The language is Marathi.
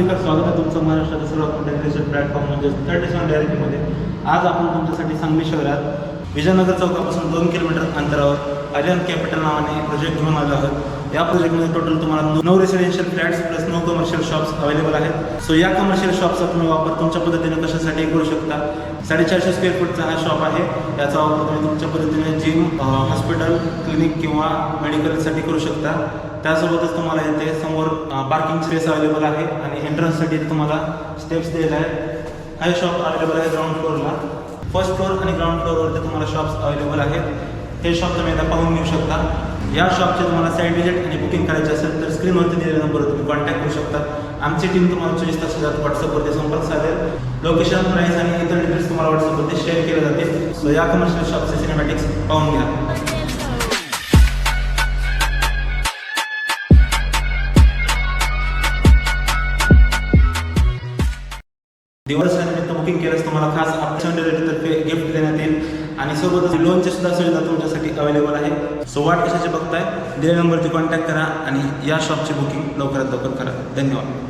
विकास स्वागत आहे तुमचं महाराष्ट्राचं सर्वात मोठ्या रिसर्च प्लॅटफॉर्म म्हणजे थर्टी सेवन डायरेक्टमध्ये आज आपण तुमच्यासाठी सांगली शहरात विजयनगर चौकापासून दोन किलोमीटर अंतरावर आर्यन कॅपिटल नावाने प्रोजेक्ट घेऊन आलो आहोत. या प्रोजेक्टमध्ये टोटल तुम्हाला नऊ रेसिडेन्शियल फ्लॅट्स प्लस नऊ कमर्शियल शॉप्स अवेलेबल आहेत. सो या कमर्शियल शॉपचा तुम्ही वापर तुमच्या पद्धतीने कशासाठी करू शकता? साडेचारशे स्क्वेअर फूटचा हा शॉप आहे. याचा वापर तुम्ही तुमच्या पद्धतीने जिम हॉस्पिटल क्लिनिक किंवा मेडिकलसाठी करू शकता. त्यासोबतच तुम्हाला इथे समोर पार्किंग स्पेस अवेलेबल आहे. आणि एंट्रन्ससाठी तुम्हाला स्टेप्स दिलेले आहेत. हा शॉप अवेलेबल आहे ग्राउंड फ्लोअरला फर्स्ट फ्लोअर आणि ग्राउंड फ्लोअरवरती तुम्हाला शॉप्स अवेलेबल आहेत. हे शॉप तुम्ही आता पाहून घेऊ शकता. या शॉपचे तुम्हाला साईड विजिट आणि बुकिंग करायचे असेल तर स्क्रीनवरती दिलेल्या नंबरवर तुम्ही कॉन्टॅक्ट करू शकता. आमची टीम तुम्हाला चोवीस तासात व्हॉट्सअपवरती संपर्क साधेल. लोकेशन प्राईस आणि इतर डिटेल्स तुम्हाला व्हॉट्सअपवरती शेअर केले जातील. सो या कमर्शियल शॉपचे सिनेमॅटिक्स पाहून घ्या. दिवसानिमित्त बुकिंग केल्यास तुम्हाला खास ऑप्शन तर्फे गिफ्ट देण्यात येईल आणि सोबतच लोनची सुद्धा सुविधा तुमच्यासाठी अवेलेबल आहे सो वाट कशाची बघताय दिलेल्या नंबरची कॉन्टॅक्ट करा आणि या शॉपची बुकिंग लवकरात लवकर करा धन्यवाद